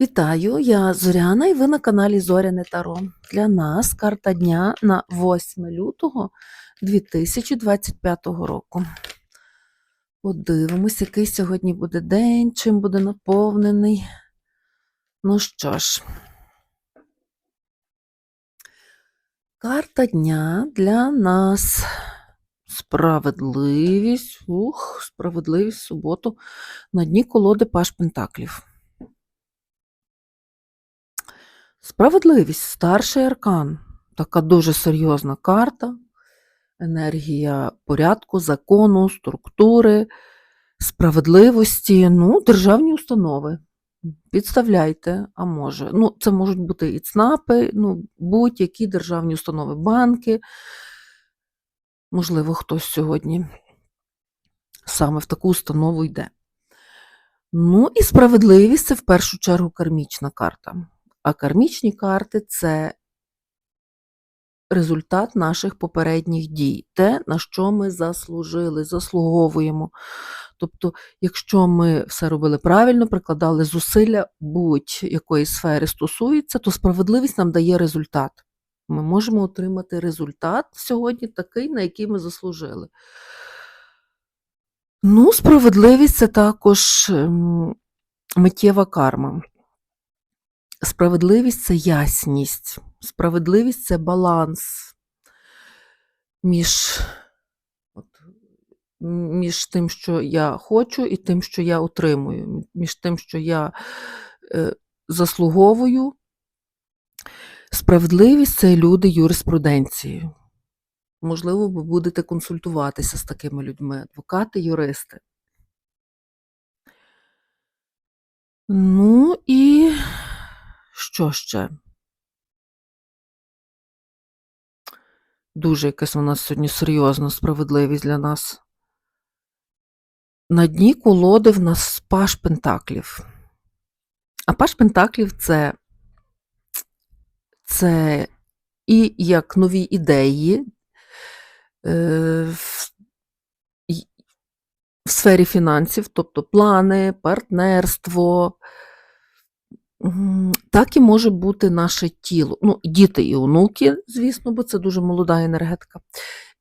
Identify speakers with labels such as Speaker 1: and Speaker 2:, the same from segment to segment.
Speaker 1: Вітаю, я Зоряна і ви на каналі Зоряне Таро. Для нас карта дня на 8 лютого 2025 року. Подивимось, який сьогодні буде день, чим буде наповнений. Ну що ж, карта дня для нас. Справедливість. Ух, справедливість в суботу. На дні колоди Паш Пентаклів. Справедливість, старший аркан. Така дуже серйозна карта. Енергія порядку, закону, структури, справедливості, ну, державні установи. Підставляйте, а може. Ну, це можуть бути і ЦНАПи, ну, будь-які державні установи, банки. Можливо, хтось сьогодні саме в таку установу йде. Ну і справедливість це в першу чергу кармічна карта. А кармічні карти це результат наших попередніх дій, те, на що ми заслужили, заслуговуємо. Тобто, якщо ми все робили правильно, прикладали зусилля будь-якої сфери стосується, то справедливість нам дає результат. Ми можемо отримати результат сьогодні такий, на який ми заслужили. Ну, справедливість це також ем, миттєва карма. Справедливість це ясність, справедливість це баланс між, от, між тим, що я хочу, і тим, що я отримую, між тим, що я е, заслуговую. Справедливість це люди юриспруденції. Можливо, ви будете консультуватися з такими людьми, адвокати, юристи. Ну і що ще? Дуже якась у нас сьогодні серйозна справедливість для нас. На дні колоди в нас паш Пентаклів. А паш Пентаклів це, це і як нові ідеї е, в, в сфері фінансів, тобто плани, партнерство, Так і може бути наше тіло. Ну, діти і онуки, звісно, бо це дуже молода енергетика.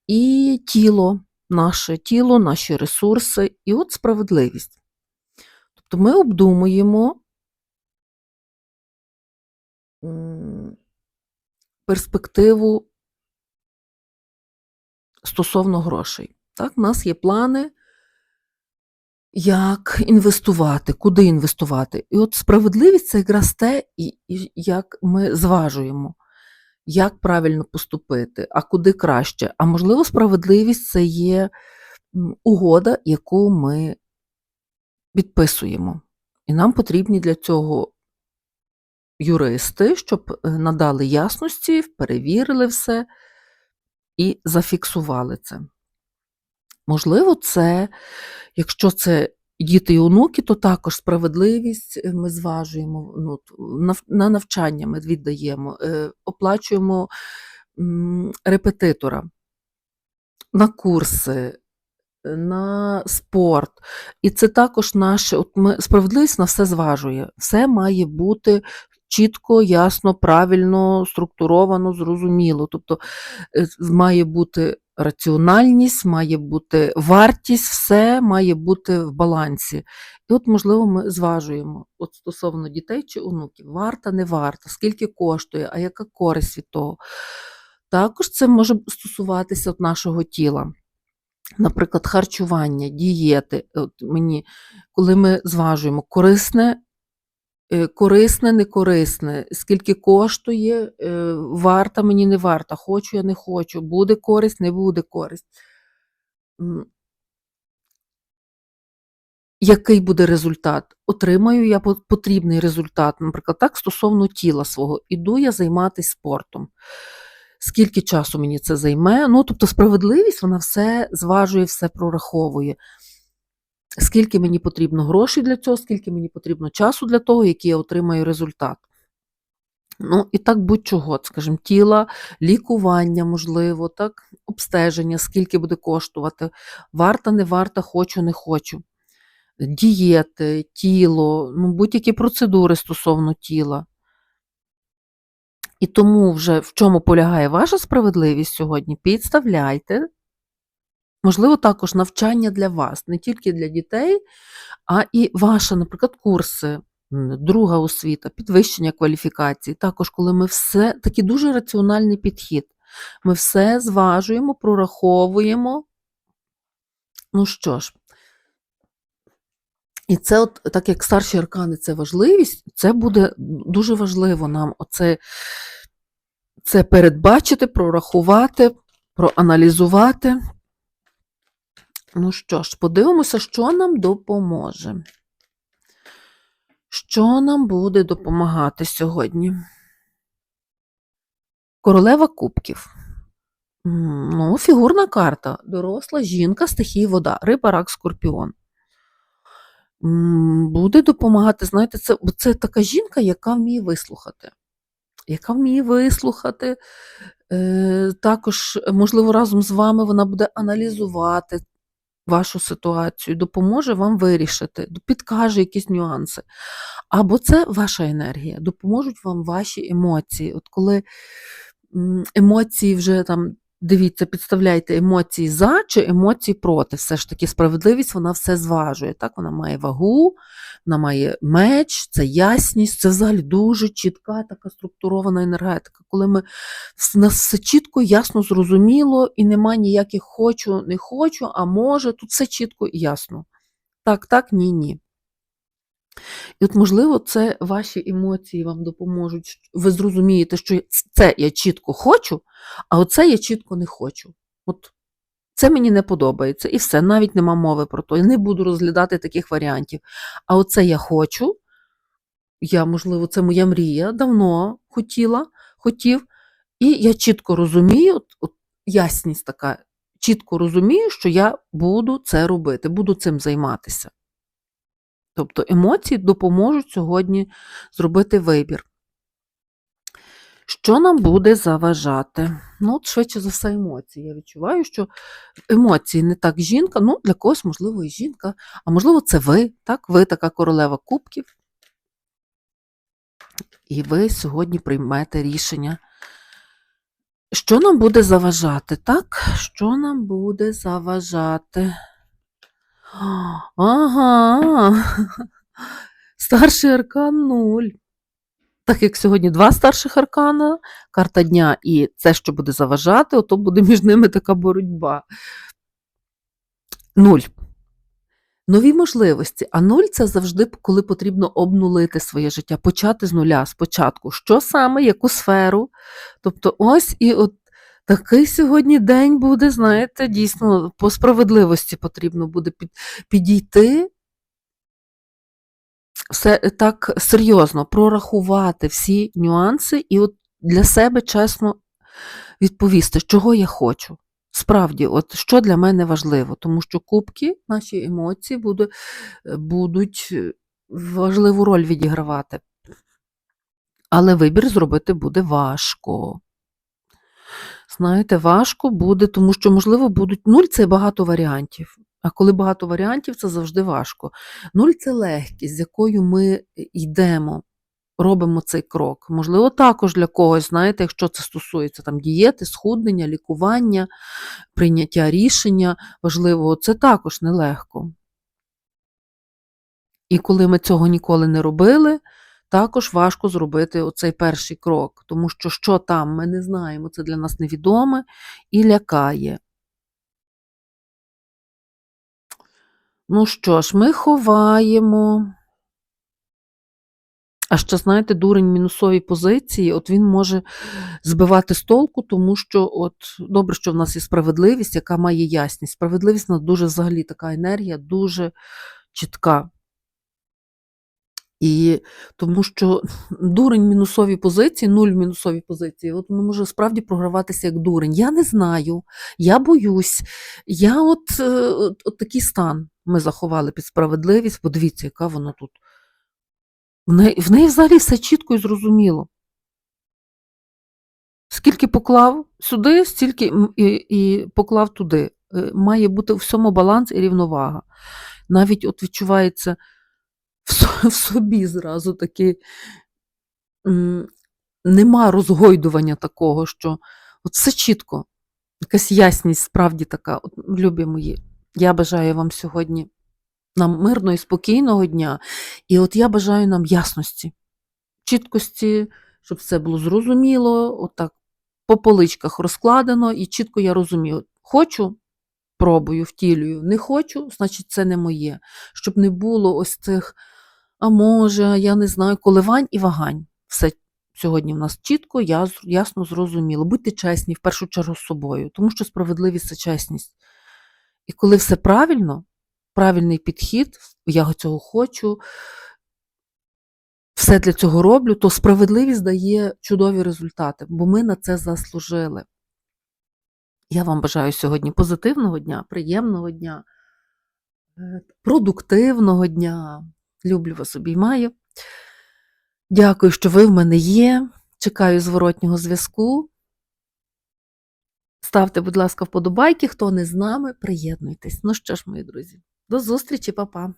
Speaker 1: І тіло, наше тіло, наші ресурси, і от справедливість. Тобто ми обдумуємо перспективу стосовно грошей. Так, у нас є плани, як інвестувати, куди інвестувати. І от справедливість це якраз те, як ми зважуємо, як правильно поступити, а куди краще. А можливо, справедливість це є угода, яку ми підписуємо. І нам потрібні для цього юристи, щоб е, надали ясності, перевірили все і зафіксували це. Можливо, це, якщо це діти і онуки, то також справедливість е, ми зважуємо, ну, на навчання ми віддаємо, е, оплачуємо репетитора на курси, е, на спорт. І це також наше, от ми, справедливість на все зважує. Все має бути чітко, ясно, правильно, структуровано, зрозуміло. Тобто е, має бути раціональність, має бути вартість, все має бути в балансі. І от, можливо, ми зважуємо от стосовно дітей чи онуків, варта, не варта, скільки коштує, а яка користь від того. Також це може стосуватися от нашого тіла. Наприклад, харчування, дієти. От мені, коли ми зважуємо корисне, корисне, не корисне, скільки коштує, е, варта мені не варта, хочу я не хочу, буде користь, не буде користь. Який буде результат? Отримаю я потрібний результат, наприклад, так, стосовно тіла свого. Іду я займатися спортом. Скільки часу мені це займе? Ну, тобто, справедливість, вона все зважує, все прораховує. Скільки мені потрібно грошей для цього, скільки мені потрібно часу для того, який я отримаю результат. Ну, і так будь-чого, скажімо, тіла, лікування, можливо, так, обстеження, скільки буде коштувати, варта, не варта, хочу, не хочу. дієти, тіло, ну, будь-які процедури стосовно тіла. І тому вже в чому полягає ваша справедливість сьогодні, підставляйте. Можливо, також навчання для вас, не тільки для дітей, а і ваші, наприклад, курси, друга освіта, підвищення кваліфікації. Також, коли ми все такий дуже раціональний підхід. Ми все зважуємо, прораховуємо. Ну що ж, і це, от, так як старші аркани це важливість, це буде дуже важливо нам оце, це передбачити, прорахувати, проаналізувати. Ну що ж, подивимося, що нам допоможе. Що нам буде допомагати сьогодні? Королева кубків. Ну, фігурна карта. Доросла жінка, стихії вода, риба, рак, скорпіон. Буде допомагати, знаєте, це, це така жінка, яка вміє вислухати. Яка вміє вислухати. Е, також, можливо, разом з вами вона буде аналізувати вашу ситуацію, допоможе вам вирішити, підкаже якісь нюанси. Або це ваша енергія, допоможуть вам ваші емоції. От коли емоції вже там, дивіться, підставляйте емоції за чи емоції проти. Все ж таки, справедливість вона все зважує. Так, вона має вагу, вона має меч, це ясність, це взагалі дуже чітка така структурована енергетика. Коли ми нас все чітко, ясно, зрозуміло, і нема ніяких хочу, не хочу, а може, тут все чітко і ясно. Так, так, ні, ні. І от, можливо, це ваші емоції вам допоможуть. Ви зрозумієте, що це я чітко хочу, а оце я чітко не хочу. От це мені не подобається. І все, навіть нема мови про то. Я не буду розглядати таких варіантів. А оце я хочу. Я, можливо, це моя мрія, давно хотіла, хотів. І я чітко розумію, от, от ясність така, чітко розумію, що я буду це робити, буду цим займатися. Тобто емоції допоможуть сьогодні зробити вибір. Що нам буде заважати? Ну, от швидше за все, емоції. Я відчуваю, що емоції не так жінка, ну, для когось, можливо, і жінка, а можливо, це ви, так? Ви така королева кубків. І ви сьогодні приймете рішення. Що нам буде заважати, так? Що нам буде заважати? Ага. Старший аркан 0. Так як сьогодні два старших аркана, карта дня і це, що буде заважати, ото буде між ними така боротьба. Нуль. Нові можливості. А нуль це завжди, коли потрібно обнулити своє життя, почати з нуля, спочатку. Що саме, яку сферу. Тобто, ось і от такий сьогодні день буде, знаєте, дійсно, по справедливості потрібно буде під, підійти. Все так серйозно прорахувати всі нюанси і от для себе чесно відповісти, чого я хочу. Справді, от що для мене важливо, тому що кубки, наші емоції буде, будуть е, важливу роль відігравати. Але вибір зробити буде важко. Знаєте, важко буде, тому що, можливо, будуть нуль це багато варіантів. А коли багато варіантів, це завжди важко. Нуль це легкість, з якою ми йдемо, робимо цей крок. Можливо, також для когось, знаєте, якщо це стосується там, дієти, схуднення, лікування, прийняття рішення важливого, це також нелегко. І коли ми цього ніколи не робили, також важко зробити оцей перший крок, тому що що там, ми не знаємо, це для нас невідоме і лякає. Ну що ж, ми ховаємо. А ще, знаєте, дурень в мінусовій позиції, от він може збивати з толку, тому що от добре, що в нас є справедливість, яка має ясність. Справедливість вона дуже взагалі така енергія, дуже чітка. І тому що дурень в мінусовій позиції, нуль в мінусовій позиції, от воно може справді програватися як дурень. Я не знаю, я боюсь. Я от, е, от, от такий стан ми заховали під справедливість. Подивіться, яка вона тут. В неї, в неї взагалі все чітко і зрозуміло. Скільки поклав сюди, стільки і, і поклав туди. Е, Має бути у всьому баланс і рівновага. навіть от відчувається в собі зразу такий нема розгойдування такого, що от все чітко, якась ясність справді така. От, любі мої, я бажаю вам сьогодні нам мирного і спокійного дня. І от я бажаю нам ясності, чіткості, щоб все було зрозуміло, отак по поличках розкладено, і чітко я розумію, хочу, пробую, втілюю, не хочу, значить, це не моє. Щоб не було ось цих, а може, я не знаю, коливань і вагань. Все сьогодні в нас чітко, яс- ясно, зрозуміло. Будьте чесні в першу чергу з собою, тому що справедливість це чесність. І коли все правильно, правильний підхід, я цього хочу, все для цього роблю, то справедливість дає чудові результати, бо ми на це заслужили. Я вам бажаю сьогодні позитивного дня, приємного дня, е, продуктивного дня. Люблю вас, обіймаю. Дякую, що ви в мене є. Чекаю зворотнього зв'язку. Ставте, будь ласка, вподобайки. Хто не з нами, приєднуйтесь. Ну що ж, мої друзі, до зустрічі, па-па.